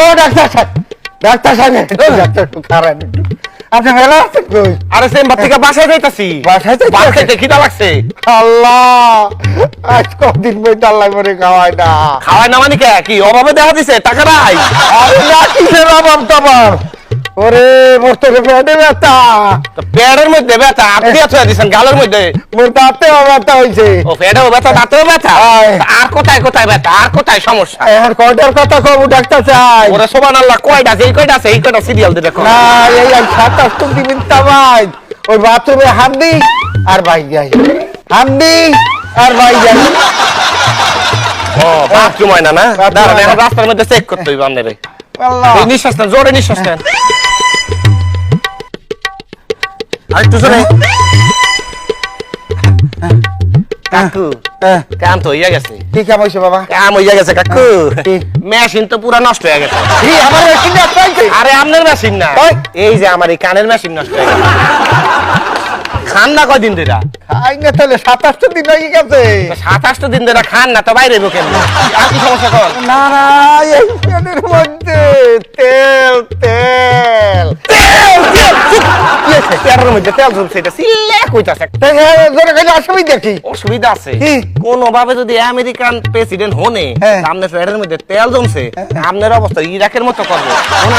ও doctor সাহেব। Doctor সাহেব doctor একটু খারাপ একটু আপনি ভালো আছেন? কই আরে চেম্বার থেকে বাসায় যাইতাছি। বাসায় খিদা লাগছে। আল্লাহ আজ কদিন খাওয়ায় না। না মানে কি? অভাবে দেখা দিছে? টাকা নাই। আরে না কিসের অভাব তোমার? ওরে মোর তো পেটে ব্যথা পেটের মধ্যে ব্যথা আপনি আছে দিছেন গালের মধ্যে? মোর দাঁতেও ব্যথা হয়েছে ও পেটেও ব্যথা দাঁতেও ব্যথা? আর কোথায় কোথায় ব্যথা? আর কোথায় সমস্যা? এখন কয়টার কথা কব ডাক্তার চাই ওরে সোবান আল্লাহ কয়টা কয়টা আছে? এই কয়টা সিরিয়াল দিয়ে দেখো। না এই আর তামাই ওই বাথরুমে হামদি আর ভাই যাই। হামদি আর ভাই যাই। ও বাথরুম হয় না না? দাঁড়ান এখন রাস্তার মধ্যে চেক করতে হইব আপনারে। আল্লাহ। নিঃশ্বাস নেন জোরে নিঃশ্বাস নেন। আর একটু জোরে। কাকু কাম তো হইয়া গেছে। কি কাম হয়েছে বাবা? কাম হইয়া গেছে কাকু। মেশিন তো পুরা নষ্ট হয়ে গেছে। কি আমার কিনে পাইছে আরে আপনার মেশিন না। এই যে আমার এই কানের মেশিন নষ্ট হয়ে গেছে। খান না কয়দিন ধরে খাই না তাহলে সাতাশটা দিন হয়ে গেছে। সাত আটটা দিন ধরে খান না তো বাইরে ঢোকেন আর কি সমস্যা কর? না না এই মধ্যে তেল তেল তেলের মধ্যে তেল ঝুলছে এটা সিলে কইতাছে জোরে খালি অসুবিধা কি? অসুবিধা আছে। কোন ভাবে যদি আমেরিকান প্রেসিডেন্ট হনে। আপনার মধ্যে তেল জমছে আপনার অবস্থা ইরাকের মতো করবে।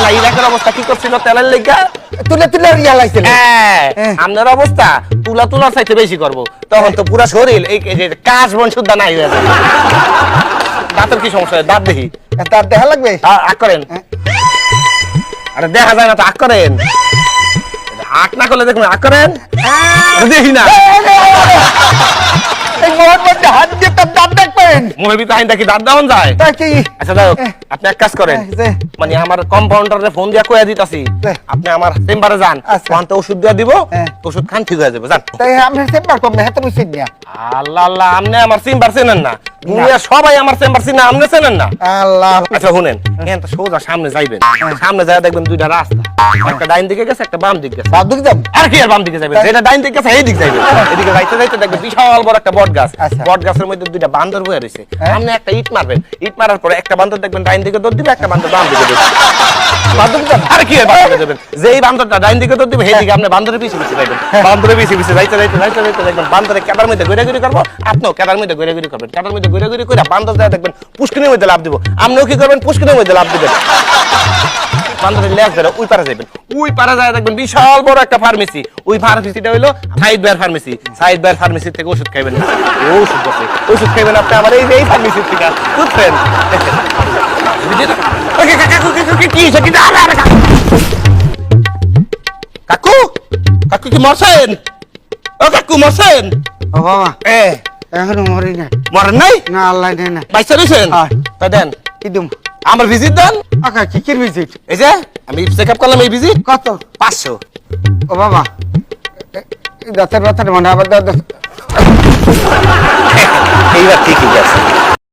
না ইরাকের অবস্থা কি করছিল তেলের লেগা? তুলে তুলে রিয়া লাগছিল হ্যাঁ। আপনার অবস্থা তুলা তুলার চাইতে বেশি করব। তখন তো পুরা শরীর এই কাশ বন শুদ্ধা নাই হয়ে যাবে। দাঁতের কি সমস্যা? দাঁত দেখি। তার দেখা লাগবে? আ- করেন। হ্যাঁ। আরে দেখা যায় না তো আগ করেন। আগ না করলে দেখুন করেন। দেখি না। এই মোহন মধ্যে হাত দিয়ে তার দাঁত দেখবেন। মুখের ভিতরে দেখি দাঁত দেওয়ান যায়? তা কি? আচ্ছা যাই হ্যাঁ। আপনি এক কাজ করেন। হ্যাঁ, মানে আমার কম্পাউন্ডারে ফোন দিয়া কইয়া দিতাছি। আপনি আমার চেম্বারে যান। আচ্ছা। ওষুধ দিয়া দিব। হ্যাঁ। ওষুধ খান ঠিক হয়ে যাবে। যান। তাই আমরা চেম্বার করবে হ্যাঁ তুমি চিনিয়া আল্লাহ আল্লাহ আপনি আমার চেম্বার চেনেন না। দুনিয়া সবাই আমার চেম্বার চিনে আপনি চেনেন না। আল্লাহ। আচ্ছা শুনেন। সোজা সামনে যাইবেন। সামনে যায় দেখবেন দুইটা রাস্তা। একটা ডাইন দিকে গেছে একটা বাম দিকে গেছে। বাদুক যাম আর কি আর বাম দিকে যাবেন যেটা ডাইন দিকে গেছে এই দিক যাইবেন এদিকে যাইতে যাইতে দেখবেন বিশাল বড় একটা বট গাছ। বট গাছের মধ্যে দুইটা বান্দর বয়ে রয়েছে। আপনি একটা ইট মারবেন ইট মারার পরে একটা বান্দর দেখবেন ডাইন দিকে দৌড় দিবে একটা বান্দর বাম দিকে দৌড় দিবে। বাদুক যাম আর কি বাম দিকে যাবেন? যেই বান্দরটা ডাইন দিকে দৌড় দিবে সেই আপনি বান্দরের পিছে পিছে যাইবেন। বান্দরের পিছে পিছে যাইতে যাইতে যাইতে যাইতে দেখবেন বান্দরে কেদার মধ্যে ঘুরে ঘুরে করব? আপনিও কেদার মধ্যে ঘুরে ঘুরে করবেন। কেদার মধ্যে ঘুরে ঘুরে করে বান্দর দেখবেন পুষ্কিনের মধ্যে লাভ দিব। আপনিও কি করবেন? পুষ্কিনের মধ্যে লাভ দিবেন। বান্দরের লেজ ধরে ওই পারে যাবেন ওই পারে যায় দেখবেন বিশাল বড় একটা ফার্মেসি ওই ফার্মেসিটা হইল সাইড বেয়ার ফার্মেসি সাইড বেয়ার ফার্মেসি থেকে ওষুধ খাইবেন না। ওষুধ আছে। ওষুধ খাইবেন আপনি আমার এই এই ফার্মেসির থেকে। বুঝছেন? কাকু, কাকু, কি কাকু। কাকু কাকু মরছেন? ও কাকু মরছেন? ও বাবা। এ এখনও মরি না মরেন নাই? না আল্লাহ নেই না। বাইসা রয়েছেন। তা দেন। কি আমার ভিজিট দেন? আকা কি কি ভিজিট এই যে আমি চেক আপ করলাম এই ভিজিট কত? পাঁচশো। ও বাবা। দাঁতের ব্যথাটা মনে আবার এইবার ঠিকই আছে